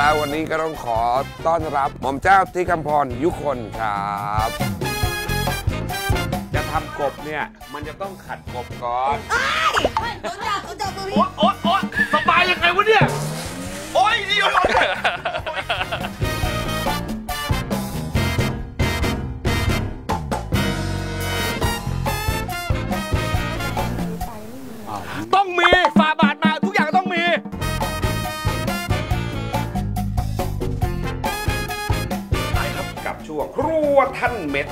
แล้ววันนี้ก็ต้องขอต้อนรับ หม่อมเจ้าที่คำพรยุคนครับ จะทำกบเนี่ย มันจะต้องขัดกบก่อนรู้จักรู้จักตัวรีโอ๊ยโอ๊ยโอ๊ยสบายยังไงวะเนี่ย โอ๊ยดีย ช่วงครัวท่านเม็ด